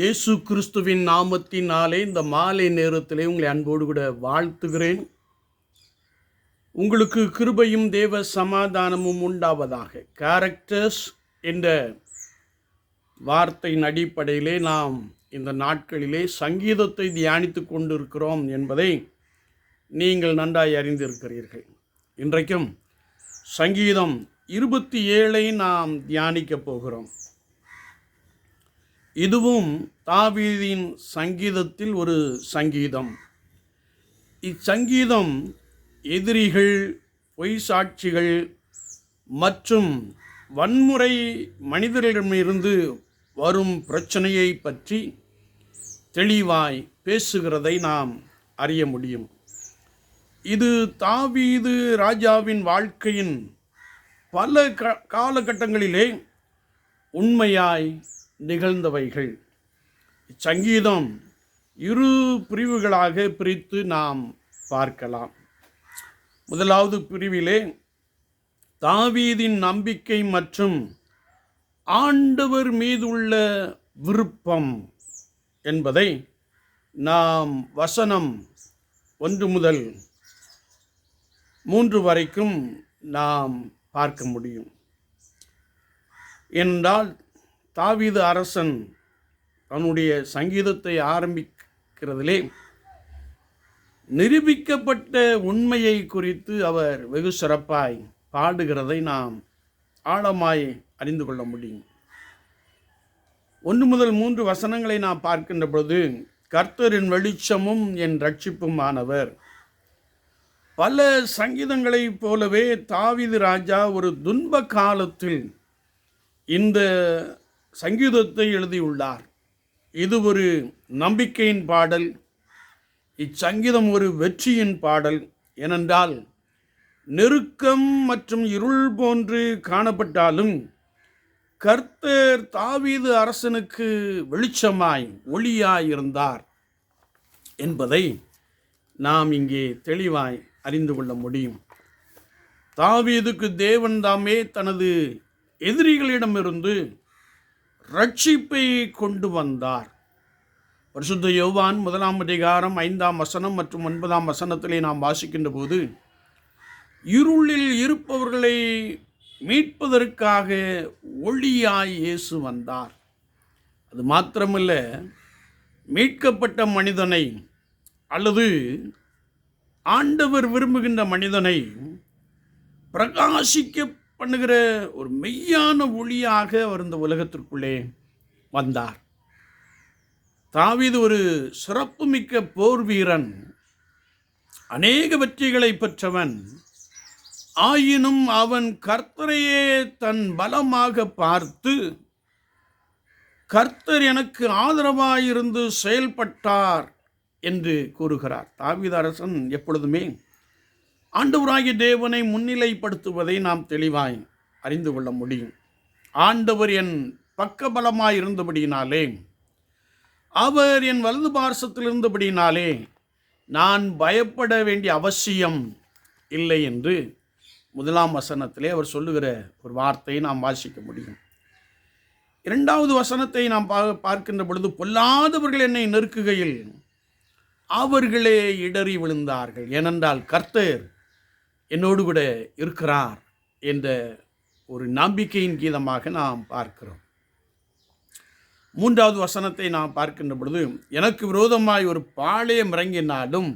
இயேசு கிறிஸ்துவின் நாமத்தினாலே இந்த மாலை நேரத்திலே உங்களை அன்போடு கூட வாழ்த்துகிறேன். உங்களுக்கு கிருபையும் தேவ சமாதானமும் உண்டாவதாக. கேரக்டர்ஸ் என்ற வார்த்தையின் அடிப்படையிலே நாம் இந்த நாட்களிலே சங்கீதத்தை தியானித்து கொண்டிருக்கிறோம் என்பதை நீங்கள் நன்றாய் அறிந்திருக்கிறீர்கள். இன்றைக்கும் சங்கீதம் இருபத்தி ஏழை நாம் தியானிக்கப் போகிறோம். இதுவும் தாவீதின் சங்கீதத்தில் ஒரு சங்கீதம். இச்சங்கீதம் எதிரிகள் பொய் சாட்சிகள் மற்றும் வன்முறை மனிதர்களிடமிருந்து வரும் பிரச்சனையை பற்றி தெளிவாய் பேசுகிறதை நாம் அறிய முடியும். இது தாவீது ராஜாவின் வாழ்க்கையின் பல க காலகட்டங்களிலே உண்மையாய் நிகழ்ந்தவைகள். இச்சங்கீதம் இரு பிரிவுகளாக பிரித்து நாம் பார்க்கலாம். முதலாவது பிரிவிலே தாவீதின் நம்பிக்கை மற்றும் ஆண்டவர் மீதுள்ள விருப்பம் என்பதை நாம் வசனம் ஒன்று முதல் மூன்று வரைக்கும் நாம் பார்க்க முடியும். என்றால் தாவீது அரசன் தன்னுடைய சங்கீதத்தை ஆரம்பிக்கிறதிலே நிரூபிக்கப்பட்ட உண்மையை குறித்து அவர் வெகு சிறப்பாய் பாடுகிறதை நாம் ஆழமாய் அறிந்து கொள்ள முடியும். ஒன்று முதல் மூன்று வசனங்களை நாம் பார்க்கின்ற பொழுது கர்த்தரின் வெளிச்சமும் என் ரட்சிப்பும் ஆனவர் பல சங்கீதங்களைப் போலவே தாவிது ராஜா ஒரு துன்ப காலத்தில் இந்த சங்கீதத்தை எழுதியுள்ளார். இது ஒரு நம்பிக்கையின் பாடல். இச்சங்கீதம் ஒரு வெற்றியின் பாடல். ஏனென்றால் நெருக்கம் மற்றும் இருள் போன்று காணப்பட்டாலும் கர்த்தர் தாவீது அரசனுக்கு வெளிச்சமாய் ஒளியாய் இருந்தார் என்பதை நாம் இங்கே தெளிவாய் அறிந்து கொள்ள முடியும். தாவீதுக்கு தேவன் தாமே தனது எதிரிகளிடமிருந்து ரட்சிப்பை கொண்டு வந்தார். பரிசுத்த யோவான் முதலாம் அதிகாரம் ஐந்தாம் வசனம் மற்றும் ஒன்பதாம் வசனத்திலே நாம் வாசிக்கின்ற போது இருளில் இருப்பவர்களை மீட்பதற்காக ஒளியாய் இயேசு வந்தார். அது மாத்திரமல்ல மீட்கப்பட்ட மனிதனை அல்லது ஆண்டவர் விரும்புகின்ற மனிதனை பிரகாசிக்க பண்ணுகிற ஒரு மெய்யான ஒளியாக அவர் இந்த உலகத்திற்குள்ளே வந்தார். தாவீது ஒரு சிறப்புமிக்க போர் வீரன் அநேக வெற்றிகளை பெற்றவன். ஆயினும் அவன் கர்த்தரையே தன் பலமாக பார்த்து கர்த்தர் எனக்கு ஆதரவாயிருந்து செயல்பட்டார் என்று கூறுகிறார். தாவீது அரசன் எப்பொழுதுமே ஆண்டவராகிய தேவனை முன்னிலைப்படுத்துவதை நாம் தெளிவாய் அறிந்து கொள்ள முடியும். ஆண்டவர் என் பக்கபலமாக இருந்தபடியினாலே அவர் என் வலது பார்சத்தில் இருந்தபடியினாலே நான் பயப்பட வேண்டிய அவசியம் இல்லை என்று முதலாம் வசனத்திலே அவர் சொல்லுகிற ஒரு வார்த்தையை நாம் வாசிக்க முடியும். இரண்டாவது வசனத்தை நாம் பா பார்க்கின்ற பொழுது பொல்லாதவர்கள் என்னை நெருக்குகையில் அவர்களே இடறி விழுந்தார்கள். ஏனென்றால் கர்த்தர் என்னோடு கூட இருக்கிறார் என்ற ஒரு நம்பிக்கையின் கீதமாக நாம் பார்க்கிறோம். மூன்றாவது வசனத்தை நாம் பார்க்கின்ற பொழுது எனக்கு விரோதமாய் ஒரு பாளையம் இறங்கினாலும்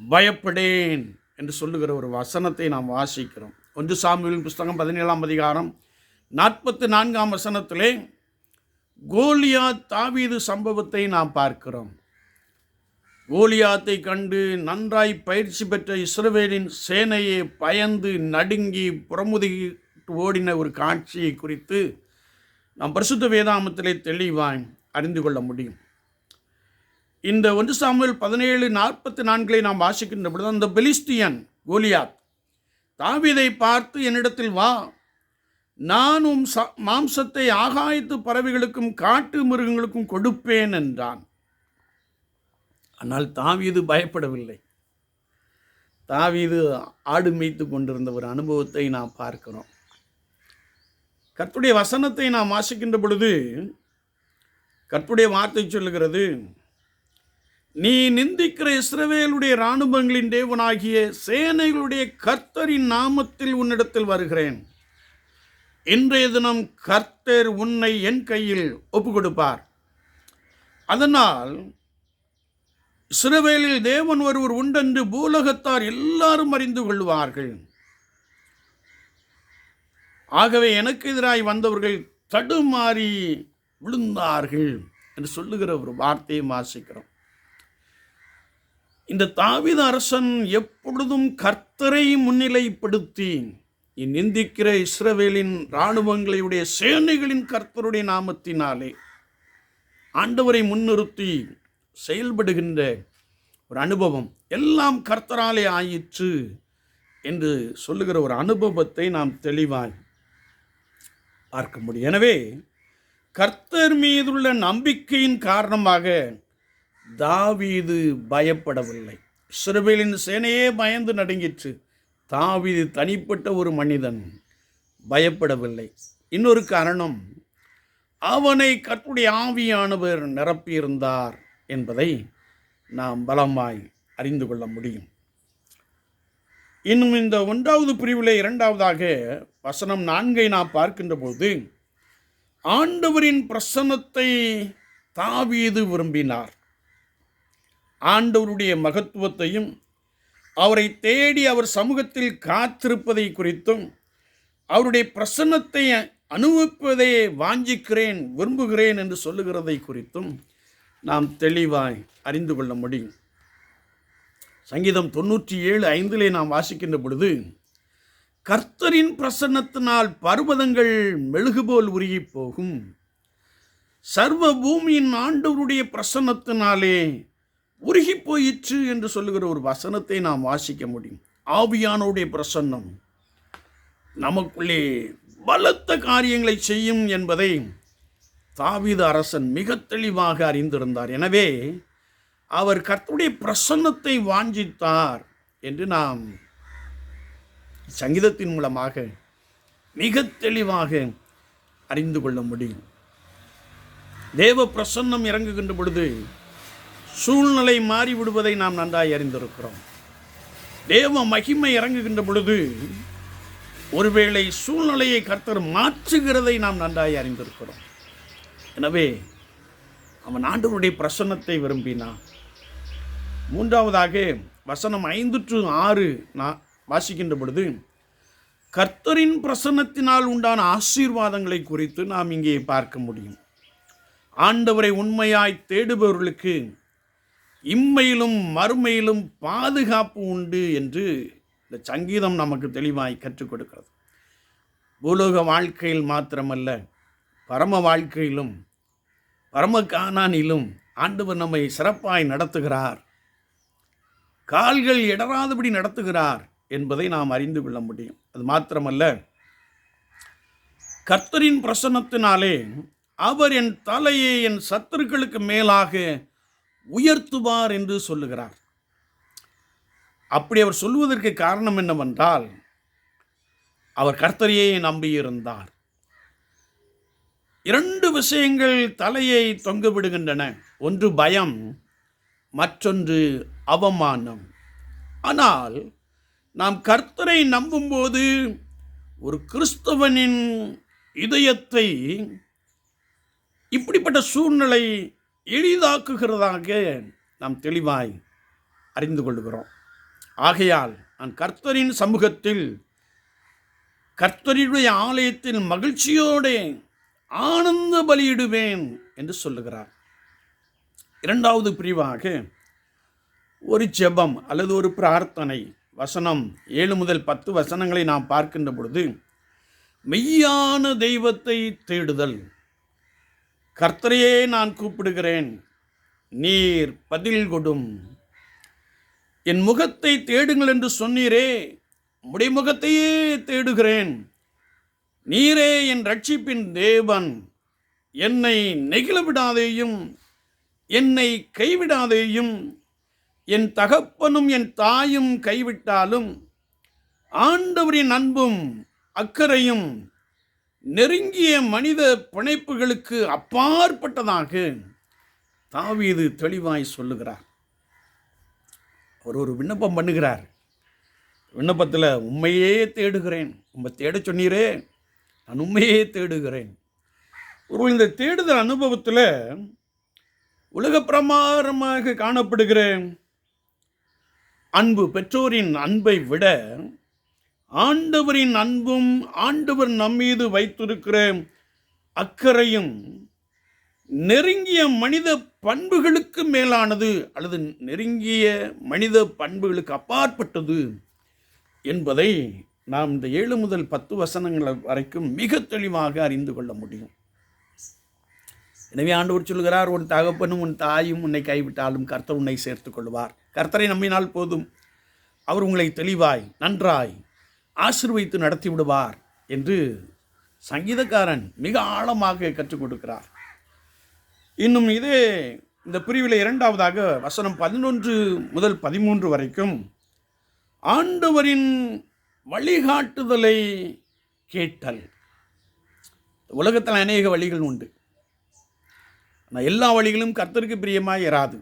பயப்படேன் என்று சொல்லுகிற ஒரு வசனத்தை நாம் வாசிக்கிறோம். ஒன்று சாமியின் புஸ்தகம் பதினேழாம் அதிகாரம் நாற்பத்தி நான்காம் வசனத்திலே கோலியா தாவீது சம்பவத்தை நாம் பார்க்கிறோம். கோலியாத்தை கண்டு நன்றாய் பயிற்சி பெற்ற இஸ்ரவேலின் சேனையை பயந்து நடுங்கி புறமுதுகிட்டு ஓடின ஒரு காட்சியை குறித்து நாம் பரிசுத்த வேதாமத்திலே தெளிவாய் அறிந்து கொள்ள முடியும். இந்த ஒன்று சாமுவேல் பதினேழு நாற்பத்தி நான்களை நாம் வாசிக்கின்ற பொழுது அந்த பெலிஸ்தியன் கோலியாத் தாவிதை பார்த்து என்னிடத்தில் வா. நானும் ச மாம்சத்தை ஆகாயத்து பறவைகளுக்கும் காட்டு மிருகங்களுக்கும் கொடுப்பேன் என்றான். ஆனால் தாவீது பயப்படவில்லை. தாவீது ஆடு மேய்த்து கொண்டிருந்த ஒரு அனுபவத்தை நாம் பார்க்கிறோம். கற்புடைய வசனத்தை நாம் வாசிக்கின்ற பொழுது கற்புடைய வார்த்தை சொல்லுகிறது நீ நிந்திக்கிற இஸ்ரவேலுடைய இராணுவங்களின் தேவனாகிய சேனைகளுடைய கர்த்தரின் நாமத்தில் உன்னிடத்தில் வருகிறேன். இன்றைய தினம் கர்த்தர் உன்னை என் கையில் ஒப்பு கொடுப்பார் அதனால் சிறுவேலில் தேவன் ஒருவர் உண்டென்று பூலகத்தார் எல்லாரும் அறிந்து கொள்வார்கள். ஆகவே எனக்கு எதிராய் வந்தவர்கள் தடுமாறி விழுந்தார்கள் என்று சொல்லுகிற ஒரு வார்த்தையை வாசிக்கிறோம். இந்த தாவித அரசன் எப்பொழுதும் கர்த்தரை முன்னிலைப்படுத்தி நிந்திக்கிற இஸ்ரவேலின் இராணுவங்களுடைய சேனைகளின் கர்த்தருடைய நாமத்தினாலே ஆண்டவரை முன்னிறுத்தி செயல்படுகின்ற ஒரு அனுபவம். எல்லாம் கர்த்தராலே ஆயிற்று என்று சொல்லுகிற ஒரு அனுபவத்தை நாம் தெளிவாய் பார்க்க முடியும். எனவே கர்த்தர் மீதுள்ள நம்பிக்கையின் காரணமாக தாவீது பயப்படவில்லை. இஸ்ரவேலின் சேனையே பயந்து நடுங்கிற்று. தாவீது தனிப்பட்ட ஒரு மனிதன் பயப்படவில்லை. இன்னொரு காரணம் அவனை கர்த்தருடைய ஆவியானவர் நிரப்பியிருந்தார். என்பதை நாம் பலமாய் அறிந்து கொள்ள முடியும். இன்னும் இந்த ஒன்றாவது பிரிவில் இரண்டாவதாக வசனம் நான்கை நாம் பார்க்கின்ற போது ஆண்டவரின் பிரசன்னத்தை தாவீது விரும்பினார். ஆண்டவருடைய மகத்துவத்தையும் அவரை தேடி அவர் சமூகத்தில் காத்திருப்பதை குறித்தும் அவருடைய பிரசன்னத்தை அனுபவிப்பதை வாஞ்சிக்கிறேன் விரும்புகிறேன் என்று சொல்லுகிறதை குறித்தும் நாம் தெளிவாய் அறிந்து கொள்ள முடியும். சங்கீதம் தொண்ணூற்றி ஏழு ஐந்திலே நாம் வாசிக்கின்ற பொழுது கர்த்தரின் பிரசன்னத்தினால் பர்வதங்கள் மெழுகுபோல் உருகி போகும். சர்வ பூமியின் ஆண்டவருடைய பிரசன்னத்தினாலே உருகி போயிற்று என்று சொல்லுகிற ஒரு வசனத்தை நாம் வாசிக்க முடியும். ஆவியானோடைய பிரசன்னம் நமக்குள்ளே பலத்த காரியங்களை செய்யும் என்பதை தாவீது அரசன் மிக தெளிவாக அறிந்திருந்தார். எனவே அவர் கர்த்தருடைய பிரசன்னத்தை வாஞ்சித்தார் என்று நாம் சங்கீதத்தின் மூலமாக மிக தெளிவாக அறிந்து கொள்ள முடியும். தேவ பிரசன்னம் இறங்குகின்ற பொழுது சூழ்நிலை மாறிவிடுவதை நாம் நன்றாய் அறிந்திருக்கிறோம். தேவ மகிமை இறங்குகின்ற பொழுது ஒருவேளை சூழ்நிலையை கர்த்தர் மாற்றுகிறதை நாம் நன்றாய் அறிந்திருக்கிறோம். எனவே அவன் ஆண்டவருடைய பிரசன்னத்தை விரும்பினான் மூன்றாவதாக வசனம் ஐந்து டு ஆறு நான் வாசிக்கின்ற பொழுது கர்த்தரின் பிரசன்னத்தினால் உண்டான ஆசீர்வாதங்களை குறித்து நாம் இங்கே பார்க்க முடியும். ஆண்டவரை உண்மையாய் தேடுபவர்களுக்கு இம்மையிலும் மறுமையிலும் பாதுகாப்பு உண்டு என்று இந்த சங்கீதம் நமக்கு தெளிவாய் கற்றுக் கொடுக்கிறது. பூலோக வாழ்க்கையில் மாத்திரமல்ல பரம வாழ்க்கையிலும் பரம காணானிலும் ஆண்டவர் நம்மை சிறப்பாய் நடத்துகிறார். கால்கள் இடராதபடி நடத்துகிறார் என்பதை நாம் அறிந்து கொள்ள முடியும். அது மாத்திரமல்ல கர்த்தரின் பிரசன்னத்தினாலே அவர் என் தலையை என் சத்துருக்களுக்கு மேலாக உயர்த்துவார் என்று சொல்லுகிறார். அப்படி அவர் சொல்வதற்கு காரணம் என்னவென்றால் அவர் கர்த்தரையே நம்பியிருந்தார். இரண்டு விஷயங்கள் தலையை தொங்க விடுகின்றன ஒன்று பயம் மற்றொன்று அவமானம். ஆனால் நாம் கர்த்தரை நம்பும்போது ஒரு கிறிஸ்தவனின் இதயத்தை இப்படிப்பட்ட சூழ்நிலை எளிதாக்குகிறதாக நாம் தெளிவாய் அறிந்து கொள்கிறோம். ஆகையால் நான் கர்த்தரின் சமூகத்தில் கர்த்தரினுடைய ஆலயத்தில் மகிழ்ச்சியோடு ஆனந்த பலியிடுவேன் என்று சொல்லுகிறார். இரண்டாவது பிரிவாக ஒரு ஜெபம் அல்லது ஒரு பிரார்த்தனை வசனம் ஏழு முதல் பத்து வசனங்களை நாம் பார்க்கின்ற பொழுது மெய்யான தெய்வத்தை தேடுதல். கர்த்தரையே நான் கூப்பிடுகிறேன் நீர் பதில் கொடும். என் முகத்தை தேடுங்கள் என்று சொன்னீரே உம்முடைய முகத்தையே தேடுகிறேன். நீரே என் ரட்சிப்பின் தேவன். என்னை நெகிழ விடாதேயும் என்னை கைவிடாதேயும் என் தகப்பனும் என் தாயும் கைவிட்டாலும் ஆண்டவரின் அன்பும் அக்கறையும் நெருங்கிய மனித பிணைப்புகளுக்கு அப்பாற்பட்டதாக தாவீது தெளிவாய் சொல்லுகிறார். அவர் ஒரு விண்ணப்பம் பண்ணுகிறார். விண்ணப்பத்தில் உண்மையே தேடுகிறேன். உண்மை தேடச் சொன்னீரே. நான் உண்மையே தேடுகிறேன். ஒரு இந்த தேடுதல் அனுபவத்தில் உலக பிரமாரமாக காணப்படுகிற அன்பு பெற்றோரின் அன்பை விட ஆண்டவரின் அன்பும் ஆண்டவர் நம்மீது வைத்திருக்கிற அக்கறையும் நெருங்கிய மனித பண்புகளுக்கு மேலானது அல்லது நெருங்கிய மனித பண்புகளுக்கு அப்பாற்பட்டது என்பதை நாம் இந்த ஏழு முதல் பத்து வசனங்கள் வரைக்கும் மிக தெளிவாக அறிந்து கொள்ள முடியும். எனவே ஆண்டவர் சொல்கிறார் உன் தகப்பனும் உன் தாயும் உன்னை கைவிட்டாலும் கர்த்தர் உன்னை சேர்த்து கொள்வார். கர்த்தரை நம்பினால் போதும். அவர் உங்களை தெளிவாய் நன்றாய் ஆசிர்வைத்து நடத்தி விடுவார் என்று சங்கீதக்காரன் மிக ஆழமாக கற்றுக் கொடுக்கிறார். இன்னும் இதே இந்த பிரிவில் இரண்டாவதாக வசனம் பதினொன்று முதல் பதிமூன்று வரைக்கும் ஆண்டவரின் வழிகாட்டுதலை கேட்டல். உலகத்தில் அநேக வழிகள் உண்டு. ஆனால் எல்லா வழிகளும் கர்த்தருக்கு பிரியமாக இராது.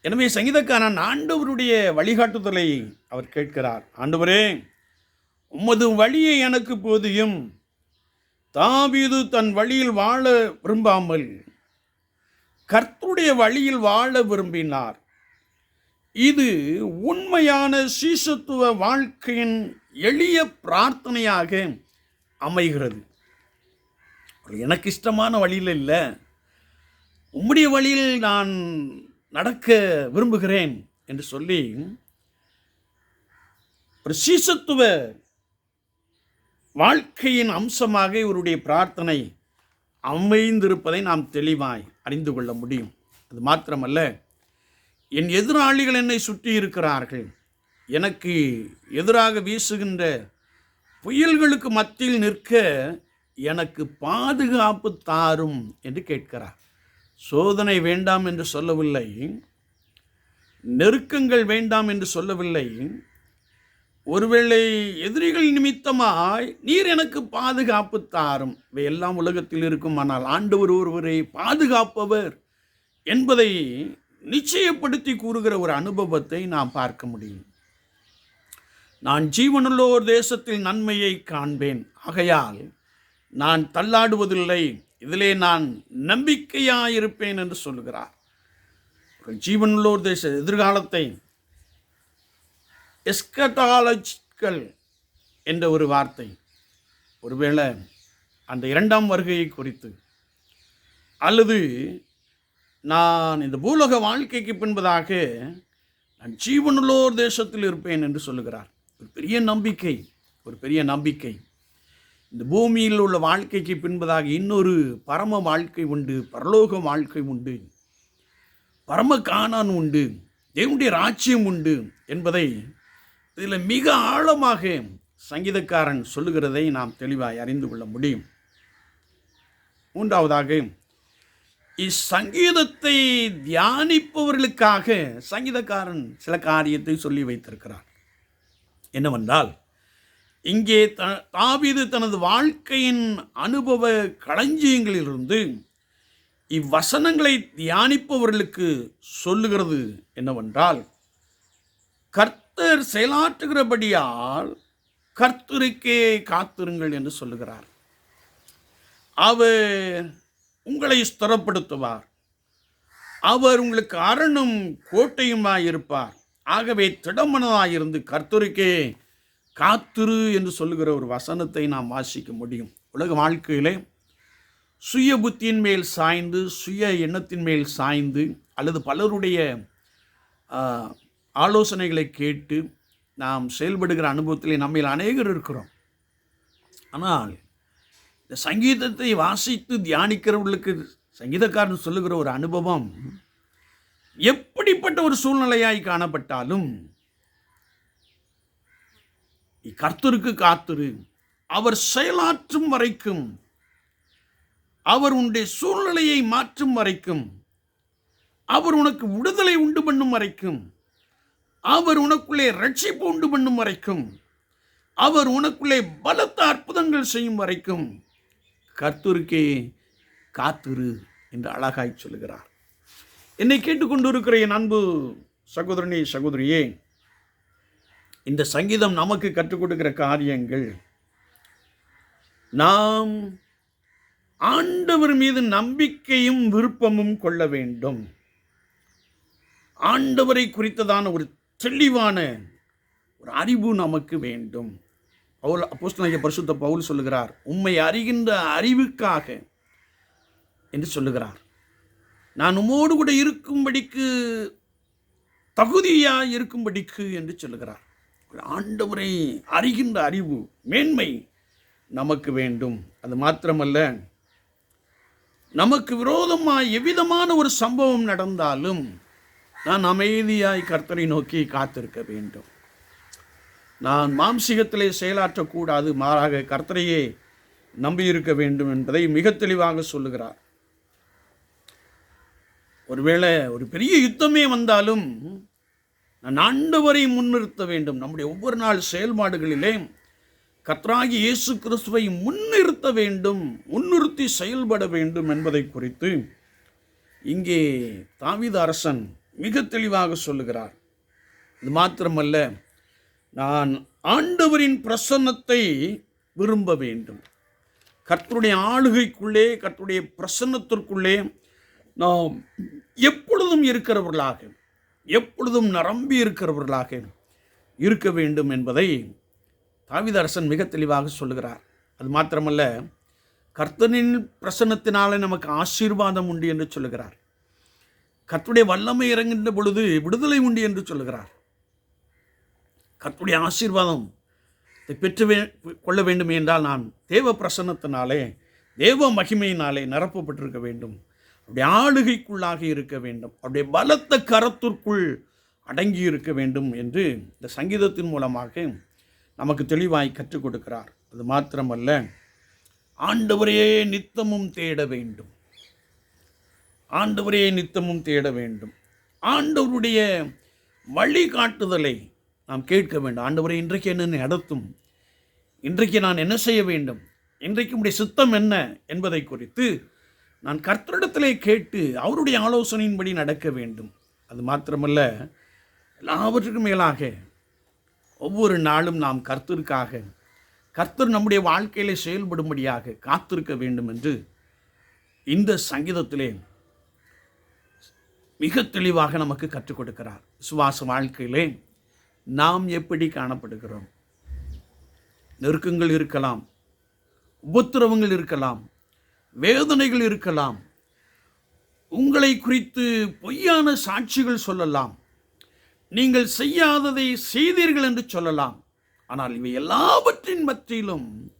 எனவே சங்கீதக்காரன் ஆண்டவருடைய வழிகாட்டுதலை அவர் கேட்கிறார். ஆண்டவரே உமது வழியை எனக்கு போதியும். தாவீது தன் வழியில் வாழ விரும்பாமல் கர்த்தருடைய வழியில் வாழ விரும்பினார். இது உண்மையான சீசத்துவ வாழ்க்கையின் எளிய பிரார்த்தனையாக அமைகிறது. எனக்கு இஷ்டமான வழியில் இல்லை. உம்முடைய வழியில் நான் நடக்க விரும்புகிறேன் என்று சொல்லி ஒரு சீசத்துவ வாழ்க்கையின் அம்சமாக இவருடைய பிரார்த்தனை அமைந்திருப்பதை நாம் தெளிவாய் அறிந்து கொள்ள முடியும். அது மாத்திரமல்ல என் எதிராளிகள் என்னை சுற்றி இருக்கிறார்கள். எனக்கு எதிராக வீசுகின்ற புயல்களுக்கு மத்தியில் நிற்க எனக்கு பாதுகாப்பு தாரும் என்று கேட்கிறார். சோதனை வேண்டாம் என்று சொல்லவில்லை. நெருக்கங்கள் வேண்டாம் என்று சொல்லவில்லை. ஒருவேளை எதிரிகள் நிமித்தமாய் நீர் எனக்கு பாதுகாப்பு தாரும். இவை எல்லாம் உலகத்தில் இருக்கும் ஆனால் ஆண்டவர் ஒருவரை பாதுகாப்பவர் என்பதை நிச்சயப்படுத்தி கூறுகிற ஒரு அனுபவத்தை நாம் பார்க்க முடியும். நான் ஜீவனுள்ளோர் தேசத்தில் நன்மையை காண்பேன். ஆகையால் நான் தள்ளாடுவதில்லை. இதிலே நான் நம்பிக்கையாயிருப்பேன் என்று சொல்லுகிறார். ஒரு ஜீவனுள்ளோர் தேச எதிர்காலத்தை எஸ்கட்டாலஜிக்கல் என்ற ஒரு வார்த்தை. ஒருவேளை அந்த இரண்டாம் வருகையை குறித்து அல்லது நான் இந்த பூலோக வாழ்க்கைக்கு பின்பதாக நான் ஜீவனுள்ளோர் தேசத்தில் இருப்பேன் என்று சொல்லுகிறார். ஒரு பெரிய நம்பிக்கை ஒரு பெரிய நம்பிக்கை. இந்த பூமியில் உள்ள வாழ்க்கைக்கு பின்பதாக இன்னொரு பரம வாழ்க்கை உண்டு பரலோக வாழ்க்கை உண்டு. பரம காணான் உண்டு தேவனுடைய ராஜ்யம் உண்டு என்பதை இதில் மிக ஆழமாக சங்கீதக்காரன் சொல்லுகிறதை நாம் தெளிவாய் அறிந்து கொள்ள முடியும். மூன்றாவதாக இச்சங்கீதத்தை தியானிப்பவர்களுக்காக சங்கீதக்காரன் சில காரியத்தை சொல்லி வைத்திருக்கிறார் என்னவென்றால் இங்கே த தாவீது தனது வாழ்க்கையின் அனுபவ களஞ்சியங்களிலிருந்து இவ்வசனங்களை தியானிப்பவர்களுக்கு சொல்லுகிறது. என்னவென்றால் கர்த்தர் செயலாற்றுகிறபடியால் கர்த்தருக்கே காத்திருங்கள் என்று சொல்லுகிறார். அவர் உங்களை ஸ்திரப்படுத்துவார். அவர் உங்களுக்கு அரணும் கோட்டையுமாய் இருப்பார். ஆகவே திடமனதாயிருந்து கர்த்தருக்கே காத்திரு என்று சொல்லுகிற ஒரு வசனத்தை நாம் வாசிக்க முடியும். உலக வாழ்க்கையிலே சுய புத்தியின் மேல் சாய்ந்து சுய எண்ணத்தின் மேல் சாய்ந்து அல்லது பலருடைய ஆலோசனைகளை கேட்டு நாம் செயல்படுகிற அனுபவத்திலே நம்மில் அநேகர் இருக்கிறோம். ஆனால் இந்த சங்கீதத்தை வாசித்து தியானிக்கிறவர்களுக்கு சங்கீதக்காரன் சொல்லுகிற ஒரு அனுபவம் எப்படிப்பட்ட ஒரு சூழ்நிலையாய் காணப்பட்டாலும் கர்த்தருக்கு காத்துரு. அவர் செயலாற்றும் வரைக்கும் அவர் உன்னுடைய சூழ்நிலையை மாற்றும் வரைக்கும் அவர் உனக்கு விடுதலை உண்டு பண்ணும் வரைக்கும் அவர் உனக்குள்ளே ரட்சிப்பு உண்டு பண்ணும் வரைக்கும் அவர் உனக்குள்ளே பலத்த அற்புதங்கள் செய்யும் வரைக்கும் கர்த்தருக்கே காத்திரு என்று அழகாய் சொல்லுகிறார். என்னை கேட்டுக்கொண்டிருக்கிற என் அன்பு சகோதரனே சகோதரியே இந்த சங்கீதம் நமக்கு கற்றுக் கொடுக்கிற காரியங்கள் நாம் ஆண்டவர் மீது நம்பிக்கையும் விருப்பமும் கொள்ள வேண்டும். ஆண்டவரை குறித்ததான ஒரு தெளிவான ஒரு அறிவு நமக்கு வேண்டும். பவுல் அப்போஸ்தனாகிய பரிசுத்த பவுல் சொல்லுகிறார் உம்மை அறிகின்ற அறிவுக்காக என்று சொல்லுகிறார். நான் உம்மோடு கூட இருக்கும்படிக்கு தகுதியாக இருக்கும்படிக்கு என்று சொல்லுகிறார். ஒரு ஆண்டவரை அறிகின்ற அறிவு மேன்மை நமக்கு வேண்டும். அது மாத்திரமல்ல நமக்கு விரோதமாக எவ்விதமான ஒரு சம்பவம் நடந்தாலும் நான் அமைதியாய் கர்த்தரை நோக்கி காத்திருக்க வேண்டும். நான் மாம்சிகத்திலே செயலாற்றக்கூடாது மாறாக கர்த்தரையே நம்பியிருக்க வேண்டும் என்பதை மிக தெளிவாக சொல்லுகிறார். ஒருவேளை ஒரு பெரிய யுத்தமே வந்தாலும் நான் ஆண்டவரை முன்னிறுத்த வேண்டும். நம்முடைய ஒவ்வொரு நாள் செயல்பாடுகளிலே கத்ராகி இயேசு கிறிஸ்துவை முன்னிறுத்த வேண்டும் முன்னிறுத்தி செயல்பட வேண்டும் என்பதை குறித்து இங்கே தாவித அரசன் மிக தெளிவாக சொல்லுகிறார். இது மாத்திரமல்ல நான் ஆண்டவரின் பிரசன்னத்தை விரும்ப வேண்டும். கர்த்தருடைய ஆளுகைக்குள்ளே கர்த்தருடைய பிரசன்னத்திற்குள்ளே நாம் எப்பொழுதும் இருக்கிறவர்களாக எப்பொழுதும் நிரம்பி இருக்கிறவர்களாக இருக்க வேண்டும் என்பதை தாவிதரசன் மிக தெளிவாக சொல்லுகிறார். அது மாத்திரமல்ல கர்த்தனின் பிரசன்னத்தினாலே நமக்கு ஆசீர்வாதம் உண்டு என்று சொல்லுகிறார். கர்த்துடைய வல்லமை இறங்குகின்ற பொழுது விடுதலை உண்டு என்று சொல்லுகிறார். கர்த்தருடைய ஆசீர்வாதம் இதை பெற்று கொள்ள வேண்டும் என்றால் நான் தேவ பிரசன்னத்தினாலே தேவ மகிமையினாலே நிரப்பப்பட்டிருக்க வேண்டும். அவருடைய ஆளுகைக்குள்ளாக இருக்க வேண்டும். அவருடைய பலத்த கரத்திற்குள் அடங்கி இருக்க வேண்டும் என்று இந்த சங்கீதத்தின் மூலமாக நமக்கு தெளிவாய் கற்றுக் கொடுக்கிறார். அது மாத்திரமல்ல ஆண்டவரையே நித்தமும் தேட வேண்டும். ஆண்டவரையே நித்தமும் தேட வேண்டும். ஆண்டவருடைய வழிகாட்டுதலை நாம் கேட்க வேண்டும் ஆண்டவரை இன்றைக்கு என்ன நடத்தும். இன்றைக்கு நான் என்ன செய்ய வேண்டும்? இன்றைக்கு உடைய சுத்தம் என்ன? என்பதை குறித்து நான் கர்த்தரிடத்திலே கேட்டு அவருடைய ஆலோசனையின்படி நடக்க வேண்டும். அது மாத்திரமல்ல எல்லாவற்றுக்கும் மேலாக ஒவ்வொரு நாளும் நாம் கர்த்தருக்காக கர்த்தர் நம்முடைய வாழ்க்கையிலே செயல்படும்படியாக காத்திருக்க வேண்டும் என்று இந்த சங்கீதத்திலே மிக தெளிவாக நமக்கு கற்றுக் கொடுக்கிறார். சுவாச வாழ்க்கையிலே நாம் எப்படி காணப்படுகிறோம்? நெருக்கங்கள் இருக்கலாம் உபத்திரவங்கள் இருக்கலாம் வேதனைகள் இருக்கலாம். உங்களை குறித்து பொய்யான சாட்சிகள் சொல்லலாம். நீங்கள் செய்யாததை செய்தீர்கள் என்று சொல்லலாம். ஆனால் இவை எல்லாவற்றின் மத்தியிலும்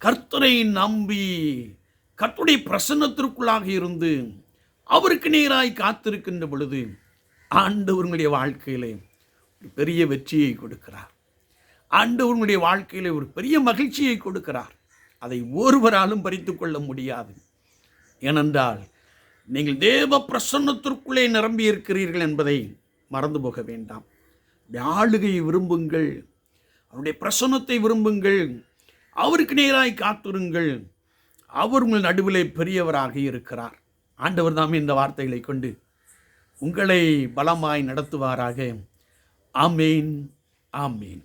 கர்த்தரை நம்பி கர்த்துடைய பிரசன்னத்திற்குள்ளாக இருந்து அவருக்கு நேராய் காத்திருக்கின்ற பொழுது ஆண்டவர்களுடைய வாழ்க்கையிலே பெரிய வெற்றியை கொடுக்கிறார். ஆண்டவனுடைய வாழ்க்கையில் ஒரு பெரிய மகிழ்ச்சியை கொடுக்கிறார். அதை ஒருவராலும் பறித்து கொள்ள முடியாது. ஏனென்றால் நீங்கள் தேவ பிரசன்னத்திற்குள்ளே நிரம்பி இருக்கிறீர்கள் என்பதை மறந்து போக வேண்டாம். ஆளுகையை விரும்புங்கள். அவருடைய பிரசன்னத்தை விரும்புங்கள். அவருக்கு நேராய் காத்துருங்கள். அவர் உங்கள் நடுவிலே பெரியவராக இருக்கிறார். ஆண்டவர் தாமே இந்த வார்த்தைகளை கொண்டு உங்களை பலமாய் நடத்துவாராக. Amém. Amém.